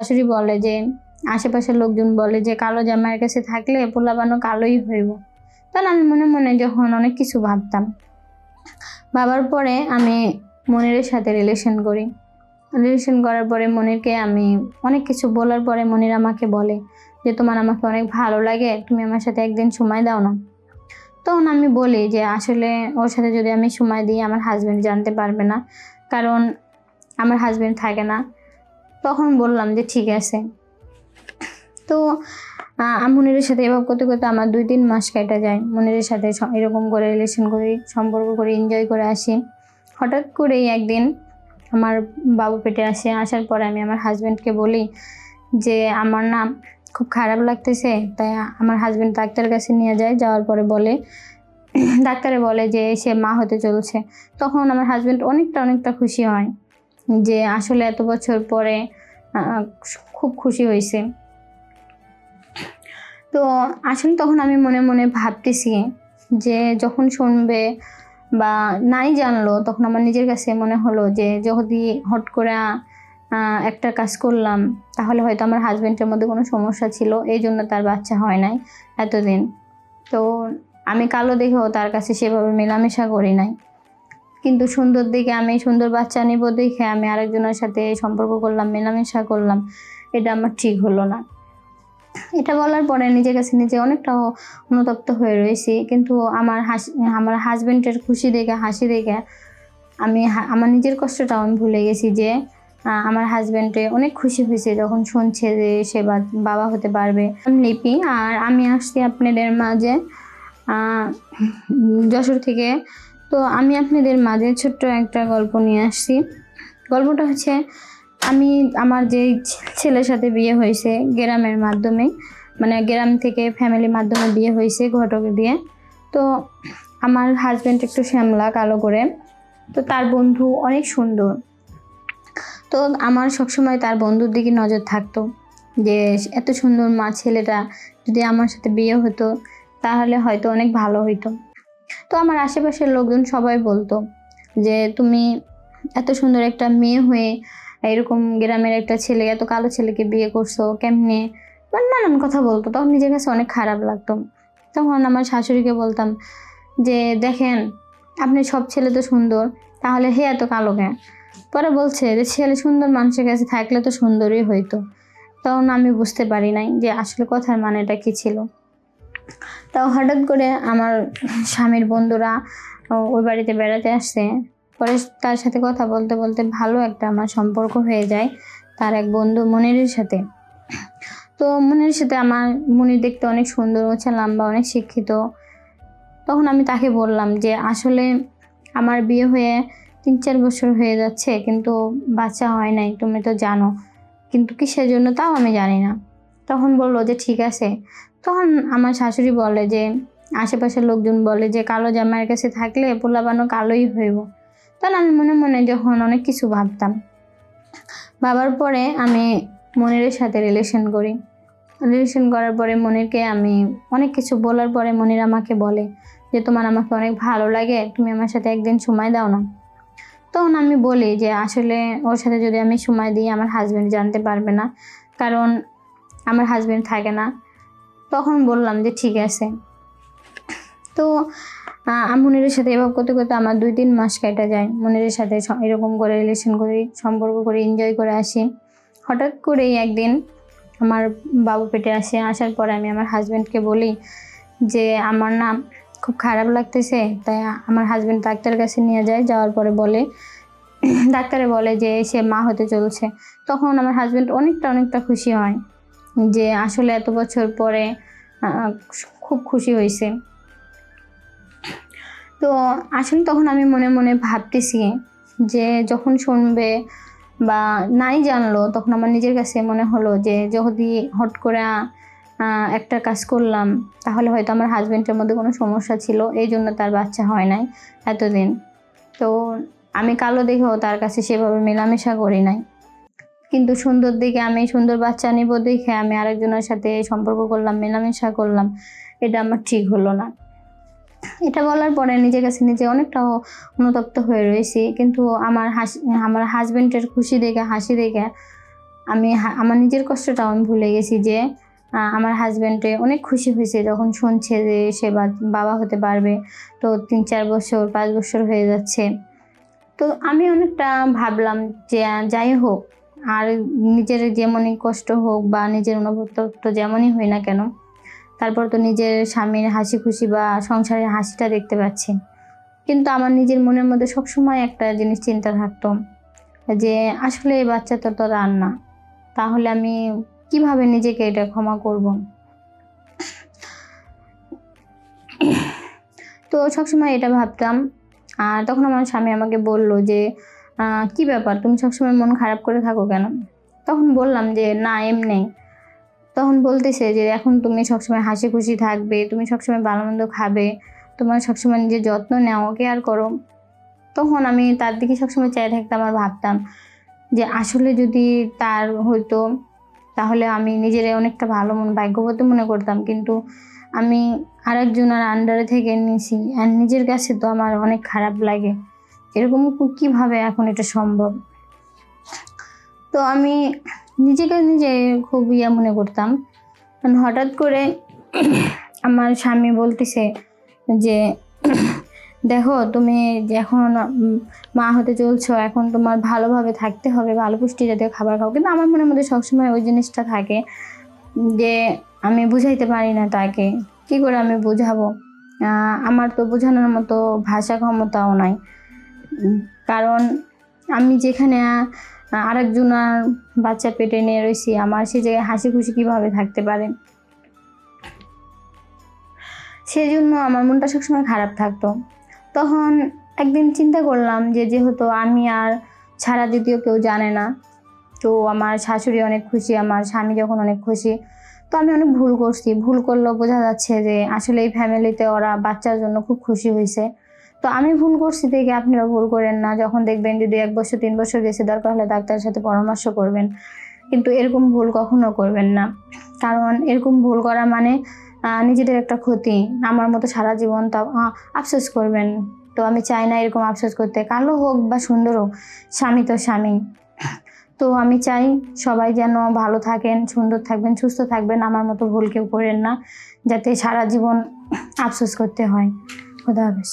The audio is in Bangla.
শাশুড়ি বলে যে, আশেপাশের লোকজন বলে যে, কালো জামাইয়ের কাছে থাকলে পোলাবানো কালোই হইব। তখন আমি মনে মনে যখন অনেক কিছু ভাবতাম, ভাবার পরে আমি মনিরের সাথে রিলেশন করি। রিলেশন করার পরে মনিরকে আমি অনেক কিছু বলার পরে মনির আমাকে বলে যে, তোমার আমাকে অনেক ভালো লাগে, তুমি আমার সাথে একদিন সময় দাও না। তখন আমি বলি যে, আসলে ওর সাথে যদি আমি সময় দিই, আমার হাজব্যান্ড জানতে পারবে না। কারণ আমার হাজব্যান্ড থাকে না। তখন বললাম যে ঠিক আছে। তো মনিরের সাথে এভাবে করতে করতে আমার দুই তিন মাস কেটে যায়। মনিরের সাথে এরকম করে রিলেশন করি, সম্পর্ক করে এনজয় করে আসি। হঠাৎ করেই একদিন আমার বাবু পেটে আসে, আসার পরে আমি আমার হাজব্যান্ডকে বলি যে, আমার না খুব খারাপ লাগতেছে, তাই আমার হাজব্যান্ড ডাক্তারের কাছে নিয়ে যায়। যাওয়ার পরে বলে, ডাক্তারে বলে যে, সে মা হতে চলছে। তখন আমার হাজব্যান্ড অনেকটা অনেকটা খুশি হয়। যে আসলে এত বছর পরে খুব খুশি হয়েছে। তো আসলে তখন আমি মনে মনে ভাবতেছি যে যখন শুনবে বা নাই জানলো, তখন আমার নিজের কাছে মনে হলো যে যদি হট করে একটা কাজ করলাম, তাহলে হয়তো আমার হাজব্যান্ডের মধ্যে কোনো সমস্যা ছিল, এই জন্য তার বাচ্চা হয় নাই এতদিন। তো আমি কালো দেখেও তার কাছে সেভাবে মেলামেশা করি নাই। কিন্তু সুন্দর দিকে আমি, সুন্দর বাচ্চা নিব দেখে আমি আরেকজনের সাথে সম্পর্ক করলাম, মেলামেশা করলাম। এটা আমার ঠিক হলো না। এটা বলার পরে নিজের কাছে নিজে অনেকটা অনুতপ্ত হয়ে রয়েছি। কিন্তু আমার হাসি, আমার হাজব্যান্ডের খুশি দেখে, হাসি দেখে আমি আমার নিজের কষ্টটাও আমি ভুলে গেছি যে আমার হাজব্যান্ডে অনেক খুশি হয়েছে যখন শুনছে যে সে বাবা হতে পারবে। আমি লিপি আর আমি আসছি আপনাদের মাঝে যশোর থেকে তো আমি আপনাদের মাঝে ছোট্ট একটা গল্প নিয়ে আসছি। গল্পটা হচ্ছে, আমি আমার যে ছেলের সাথে বিয়ে হয়েছে গ্রামের মাধ্যমে মানে গ্রাম থেকে ফ্যামিলির মাধ্যমে বিয়ে হয়েছে ঘটক দিয়ে, তো আমার হাজব্যান্ড একটু শ্যামলা, কালো করে, তো তার বন্ধু অনেক সুন্দর। তো আমার সবসময় তার বন্ধুর দিকে নজর থাকতো যে এত সুন্দর মা ছেলেটা যদি আমার সাথে বিয়ে হতো, তাহলে হয়তো অনেক ভালো হইতো। তো আমার আশেপাশের লোকজন সবাই বলতো যে, তুমি এত সুন্দর একটা মেয়ে হয়ে এরকম গ্রামের একটা ছেলে, এত কালো ছেলেকে বিয়ে করছ কেমনে? মানে নানান কথা বলতো। তখন নিজের কাছে অনেক খারাপ লাগতো। তখন আমার শাশুড়িকে বলতাম যে, দেখেন, আপনি সব ছেলে তো সুন্দর, তাহলে হে এত কালো কেন? পরে বলছে যে, ছেলে সুন্দর, মানুষের কাছে থাকলে তো সুন্দরই হইতো। তখন আমি বুঝতে পারি নাই যে আসলে কথার মানেটা কি ছিল। তাও হঠাৎ করে আমার স্বামীর বন্ধুরা ওই বাড়িতে বেড়াতে আসছে পরে তার সাথে কথা বলতে বলতে ভালো একটা আমার সম্পর্ক হয়ে যায় তার এক বন্ধু মনিরের সাথে। তো মনির সাথে আমার, মনির দেখতে অনেক সুন্দর হচ্ছে লম্বা, অনেক শিক্ষিত। তখন আমি তাকে বললাম যে, আসলে আমার বিয়ে হয়ে তিন চার বছর হয়ে যাচ্ছে, কিন্তু বাচ্চা হয় নাই, তুমি তো জানো। কিন্তু কিসের জন্য তাও আমি জানি না। তখন বলল যে, ঠিক আছে। তখন আমার শাশুড়ি বলে যে, আশেপাশের লোকজন বলে যে, কালো জামাইয়ের কাছে থাকলে পোলাবানো কালোই হইব। তখন আমি মনে মনে যখন অনেক কিছু ভাবতাম, ভাবার পরে আমি মনিরের সাথে রিলেশন করি। রিলেশন করার পরে মনিরকে আমি অনেক কিছু বলার পরে মনির আমাকে বলে যে, তোমার আমাকে অনেক ভালো লাগে, তুমি আমার সাথে একদিন সময় দাও না। তখন আমি বলি যে, আসলে ওর সাথে যদি আমি সময় দিই, আমার হাজব্যান্ড জানতে পারবে না। কারণ আমার হাজব্যান্ড থাকে না। তখন বললাম যে ঠিক আছে। তো মনিরের সাথে এভাবে করতে করতে আমার দুই তিন মাস কেটে যায়। মনিরের সাথে এরকম করে রিলেশন করি, সম্পর্ক করে এনজয় করে আসি। হঠাৎ করেই একদিন আমার বাবু পেটে আসে। আসার পরে আমি আমার হাজব্যান্ডকে বলি যে, আমার না খুব খারাপ লাগতেছে, তাই আমার হাজব্যান্ড ডাক্তারের কাছে নিয়ে যায়। যাওয়ার পরে বলে, ডাক্তারে বলে যে, সে মা হতে চলছে। তখন আমার হাজব্যান্ড অনেকটা অনেকটা খুশি হয়। যে আসলে এত বছর পরে খুব খুশি হয়েছে। তো আসলে তখন আমি মনে মনে ভাবতেছি যে যখন শুনবে বা নাই জানলো, তখন আমার নিজের কাছে মনে হলো যে যদি হট করে একটা কাজ করলাম, তাহলে হয়তো আমার হাজব্যান্ডের মধ্যে কোনো সমস্যা ছিল, এই জন্য তার বাচ্চা হয় নাই এতদিন। তো আমি কালো দেখেও তার কাছে সেভাবে মেলামেশা করি নাই। কিন্তু সুন্দর দিকে আমি, সুন্দর বাচ্চা নিব দেখে আমি আরেকজনের সাথে সম্পর্ক করলাম, মেলামেশা করলাম। এটা আমার ঠিক হলো না। এটা বলার পরে নিজের কাছে নিজে অনেকটা অনুতপ্ত হয়ে রয়েছি। কিন্তু আমার হাসি, আমার হাজব্যান্ডের খুশি দেখে, হাসি দেখে আমি আমার নিজের কষ্টটাও আমি ভুলে গেছি যে আমার হাজব্যান্ডে অনেক খুশি হয়েছে যখন শুনছে যে সে বাবা হতে পারবে। তো তিন চার বছর, পাঁচ বছর হয়ে যাচ্ছে। তো আমি অনেকটা ভাবলাম যে, যাই হোক আর নিজের যেমনই কষ্ট হোক বা নিজের অনুভূত যেমনই হই না কেন, তারপর তো নিজের স্বামীর হাসি খুশি বা সংসারের হাসিটা দেখতে পাচ্ছি। কিন্তু আমার নিজের মনের মধ্যে সবসময় একটা জিনিস চিন্তা থাকতো যে, আসলে এই বাচ্চা তো তো আর না, তাহলে আমি কীভাবে নিজেকে এটা ক্ষমা করব? তো সবসময় এটা ভাবতাম। আর তখন আমার স্বামী আমাকে বলল যে কি ব্যাপার? তুমি সবসময় মন খারাপ করে থাকো কেন? তখন বললাম যে, না, এমনি। তখন বলতেছে যে, এখন তুমি সবসময় হাসি খুশি থাকবে, তুমি সবসময় ভালো মন্দ খাবে, তোমার সবসময় নিজের যত্ন নেও কেয়ার করো। তখন আমি তার দিকে সবসময় চাই থাকতাম আর ভাবতাম যে, আসলে যদি তার হয়তো তাহলে আমি নিজের অনেকটা ভালো মন, ভাগ্যবতী মনে করতাম। কিন্তু আমি আরেকজনের আন্ডারে থেকে নিয়েছি আর নিজের কাছে তো আমার অনেক খারাপ লাগে। এরকম কীভাবে এখন এটা সম্ভব? তো আমি নিজেকে নিজে খুব ইয়া মনে করতাম। And হঠাৎ করে আমার স্বামী বলতেছে যে, দেখো তুমি এখন মা হতে চলছো, এখন তোমার ভালোভাবে থাকতে হবে, ভালো পুষ্টি জাতীয় খাবার খাও। কিন্তু আমার মনের মধ্যে সবসময় ওই জিনিসটা থাকে যে, আমি বুঝাইতে পারি না তাকে। কি করে আমি বোঝাবো? আমার তো বোঝানোর মতো ভাষা ক্ষমতাও নাই। কারণ আমি যেখানে আরেকজনের বাচ্চা পেটে নিয়ে রয়েছি, আমার সে জায়গায় হাসি খুশি কীভাবে থাকতে পারে? সেই জন্য আমার মনটা সবসময় খারাপ থাকতো। তখন একদিন চিন্তা করলাম যে, যেহেতু আমি আর ছাড়া দ্বিতীয় কেউ জানে না, তো আমার শাশুড়ি অনেক খুশি, আমার স্বামী যখন অনেক খুশি, তো আমি অনেক ভুল করছি। ভুল করলেও বোঝা যাচ্ছে যে, আসলে এই ফ্যামিলিতে ওরা বাচ্চার জন্য খুব খুশি হয়েছে। তো আমি ভুল করছি দেখে আপনারা ভুল করেন না। যখন দেখবেন যদি এক বছর, তিন বছর গেছে, দরকার হলে ডাক্তারের সাথে পরামর্শ করবেন। কিন্তু এরকম ভুল কখনো করবেন না। কারণ এরকম ভুল করা মানে নিজেদের একটা ক্ষতি। আমার মতো সারা জীবন তা আফসোস করবেন। তো আমি চাই না এরকম আফসোস করতে। কালো হোক বা সুন্দর হোক, স্বামী তো স্বামী। তো আমি চাই সবাই যেন ভালো থাকেন, সুন্দর থাকবেন, সুস্থ থাকবেন। আমার মতো ভুল কেউ করেন না, যাতে সারা জীবন আফসোস করতে হয়। খোদা হাফেজ।